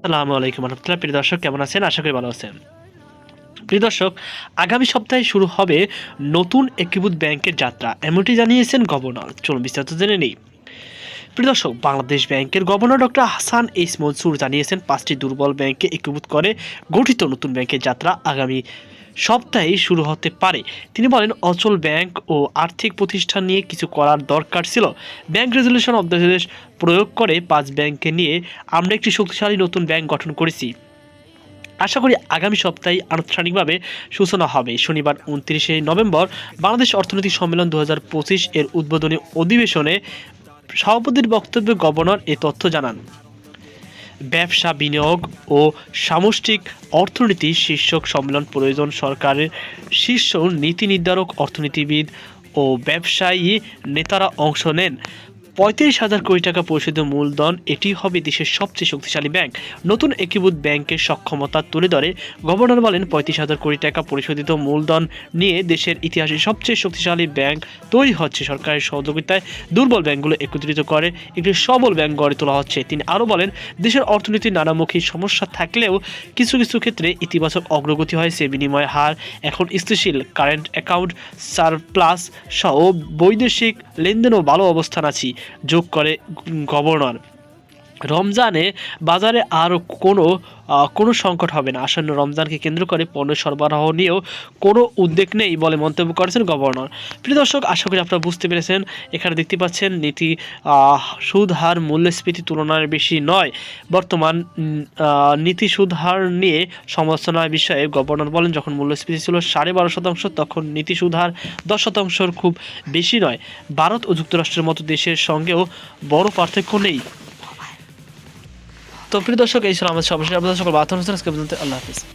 আসসালামু আলাইকুম রহমতুল্লাহ। প্রিয় দর্শক, কেমন আছেন? আশা করি ভালো আছেন। প্রিয় দর্শক, আগামী সপ্তাহে শুরু হবে নতুন একীভূত ব্যাংকের যাত্রা। এমনটি জানিয়েছেন গভর্নর। চলুন বিস্তারিত জেনে নিই। প্রিয় দর্শক, বাংলাদেশ ব্যাংকের গভর্নর ডক্টর হাসান এইস মনসুর জানিয়েছেন, পাঁচটি দুর্বল ব্যাংকে একীভূত করে গঠিত নতুন ব্যাংকের যাত্রা আগামী সপ্তাহেই শুরু হতে পারে। তিনি বলেন, অচল ব্যাংক ও আর্থিক প্রতিষ্ঠান নিয়ে কিছু করার দরকার ছিল। ব্যাংক রেজলিউশন অধ্যাদেশ প্রয়োগ করে পাঁচ ব্যাংককে নিয়ে আমরা একটি শক্তিশালী নতুন ব্যাংক গঠন করেছি। আশা করি আগামী সপ্তাহে আনুষ্ঠানিকভাবে সূচনা হবে। শনিবার উনত্রিশে নভেম্বর বাংলাদেশ অর্থনৈতিক সম্মেলন দু হাজার পঁচিশ এর উদ্বোধনী অধিবেশনে সভাপতির বক্তব্যে গভর্নর এ তথ্য জানান। ব্যবসা, বিনিয়োগ ও সামষ্টিক অর্থনীতি শীর্ষক সম্মেলন প্রয়োজন সরকারের শীর্ষ নীতি নির্ধারক অর্থনীতিবিদ ও ব্যবসায়ী নেতারা অংশ নেন। পঁয়ত্রিশ হাজার কোটি টাকা পরিশোধিত মূলধন এটি হবে দেশের সবচেয়ে শক্তিশালী ব্যাংক। নতুন একীভূত ব্যাংকের সক্ষমতা তুলে ধরে। গভর্নর বলেন, পঁয়ত্রিশ হাজার কোটি টাকা পরিশোধিত মূলধন নিয়ে দেশের ইতিহাসে সবচেয়ে শক্তিশালী ব্যাংক তৈরি হচ্ছে। সরকারের সহযোগিতায় দুর্বল ব্যাংকগুলো একত্রিত করে একটি সবল ব্যাংক গড়ে তোলা হচ্ছে। তিনি আরও বলেন, দেশের অর্থনীতির নানামুখী সমস্যা থাকলেও কিছু কিছু ক্ষেত্রে ইতিবাচক অগ্রগতি হয়েছে বিনিময় হার এখন স্থিতিশীল। কারেন্ট অ্যাকাউন্ট, সারপ্লাস সহ বৈদেশিক লেনদেনও ভালো অবস্থান আছি। যোগ করে গভর্নর। রমজানে বাজারে আর কোনো কোনো সংকট হবে না। আসন্ন রমজানকে কেন্দ্র করে পণ্য সরবরাহ নিয়েও কোনো উদ্বেগ নেই বলে মন্তব্য করেছেন গভর্নর। প্রিয় দর্শক, আশা করি আপনারা বুঝতে পেরেছেন। এখানে দেখতে পাচ্ছেন নীতি সুদ হার মূল্যস্ফীতি তুলনায় বেশি নয়। বর্তমান নীতি সুদ হার নিয়ে সমালোচনার বিষয়ে গভর্নর বলেন, যখন মূল্যস্ফীতি ছিল সাড়ে বারো শতাংশ, তখন নীতি সুদ হার দশ শতাংশর খুব বেশি নয়। ভারত ও যুক্তরাষ্ট্রের মতো দেশের সঙ্গেও বড় পার্থক্য নেই। তো প্রিয় দর্শক এই ছিল আমাদের সর্বশেষ আপনাদের সকল পর্যন্ত আল্লাহ হাফিজ।